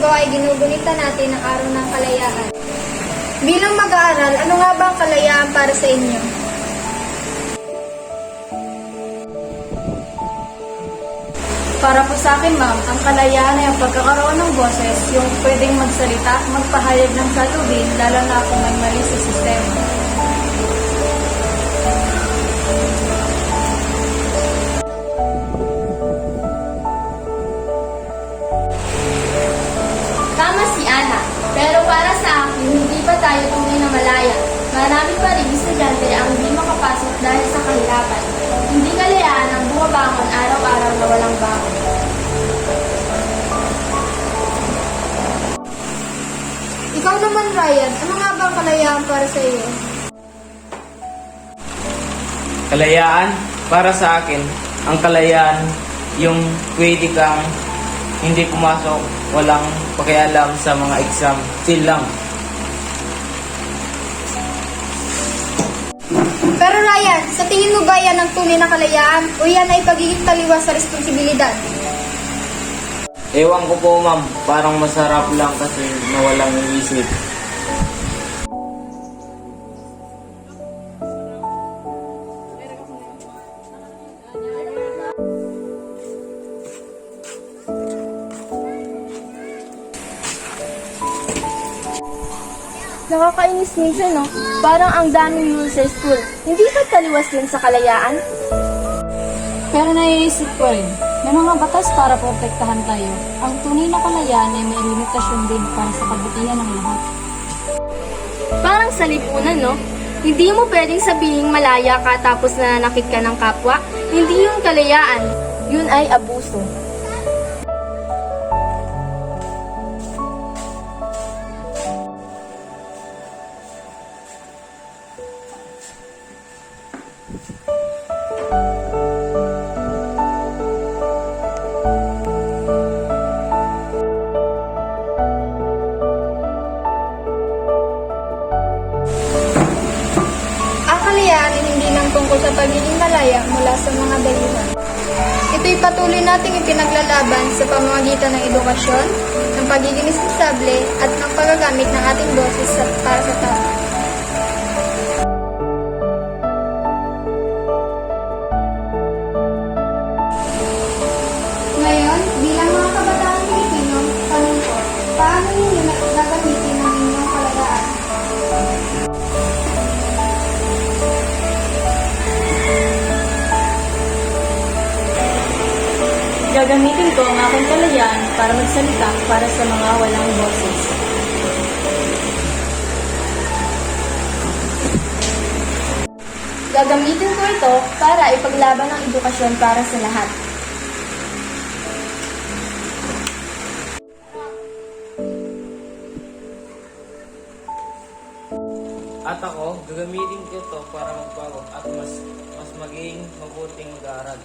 Linggo ay ginugunita natin ang araw ng kalayaan. Bilang mag-aaral, ano nga ba ang kalayaan para sa inyo? Para po sa akin, ma'am, ang kalayaan ay ang pagkakaroon ng boses, yung pwedeng magsalita, magpahayag ng salubin, lalo na kung may mali sa sistema. Pero para sa akin, hindi pa tayo tunay na malaya. Marami pa rin estudyante ang hindi makapasok dahil sa kahirapan. Hindi kalayaan ang bumabangon araw-araw na walang bangon. Ikaw naman, Ryan, ano nga ba ang kalayaan para sa iyo? Kalayaan, para sa akin, ang kalayaan, yung pwede kang hindi pumasok, walang pakialam sa mga exam, chill lang. Pero Ryan, sa tingin mo ba yan ang tunay na kalayaan o yan ay pagiging taliwas sa responsibilidad? Ewan ko po ma'am, parang masarap lang kasi na walang isip. Nakakainis minsan, no? Parang ang daming rules sa school. Hindi ba taliwas din sa kalayaan? Pero naiisip ko rin, may mga batas para protektahan tayo. Ang tunay na kalayaan ay may limitasyon din para sa kabutihan ng lahat. Parang sa lipunan, no? Hindi mo pwedeng sabihin malaya ka tapos nananakit ka ng kapwa. Hindi yun kalayaan. Yun ay abuso. Pagiging malaya mula sa mga dayuhan. Ito'y patuloy nating ipinaglalaban sa pamamagitan ng edukasyon, ng pagiging responsable at ng paggagamit ng ating boses para sa tao. Gagamitin ko ang aking kalayaan para magsalita para sa mga walang boses. Gagamitin ko ito para ipaglaban ang edukasyon para sa lahat. At ako, gagamitin ko to para magbago at mas mas maging mabuting mag-aaral.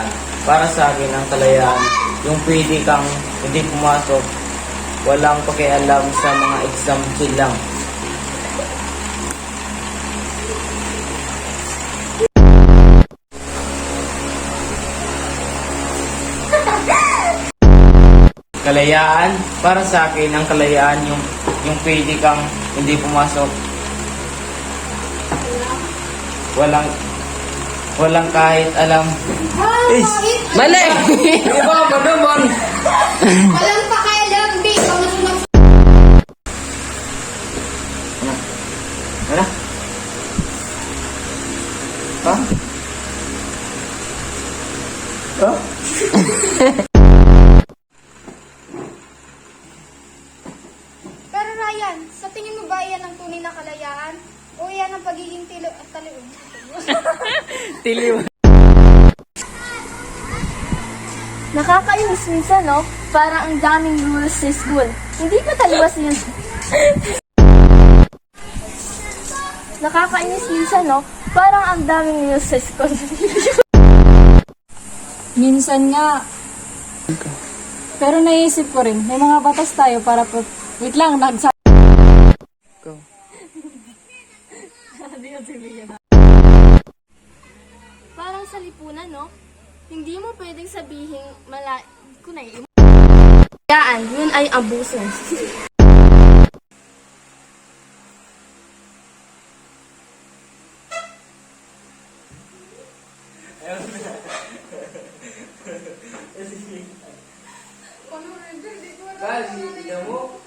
Kalayaan, para sa akin ang kalayaan, yung pwede kang hindi pumasok, walang pakialam sa mga exam, chill lang. Kalayaan, para sa akin ang kalayaan yung yung pwede kang hindi pumasok. Walang Walang kahit alam. Ay, Mali! Iba ka naman! Walang pakialam, B. Pangasunog sa... Ano? Ha? Ha? Pero Ryan, sa tingin mo ba iyan ang tunay na kalayaan? O iyan ang pagiging tilo at talion? tiliwan. Nakakainis minsan, no? Parang ang daming rules sa school. Hindi pa taliwas yun. Nakakainis minsan, no? Parang ang daming rules sa school. Minsan nga. Pero naisip ko rin, may mga batas tayo para po... Wait lang, nagsa... Go. Parang sa lipunan, no? Hindi mo pwedeng sabihin mala... Kunay. Yaan, yun ay abuso. Kasi, tignan mo,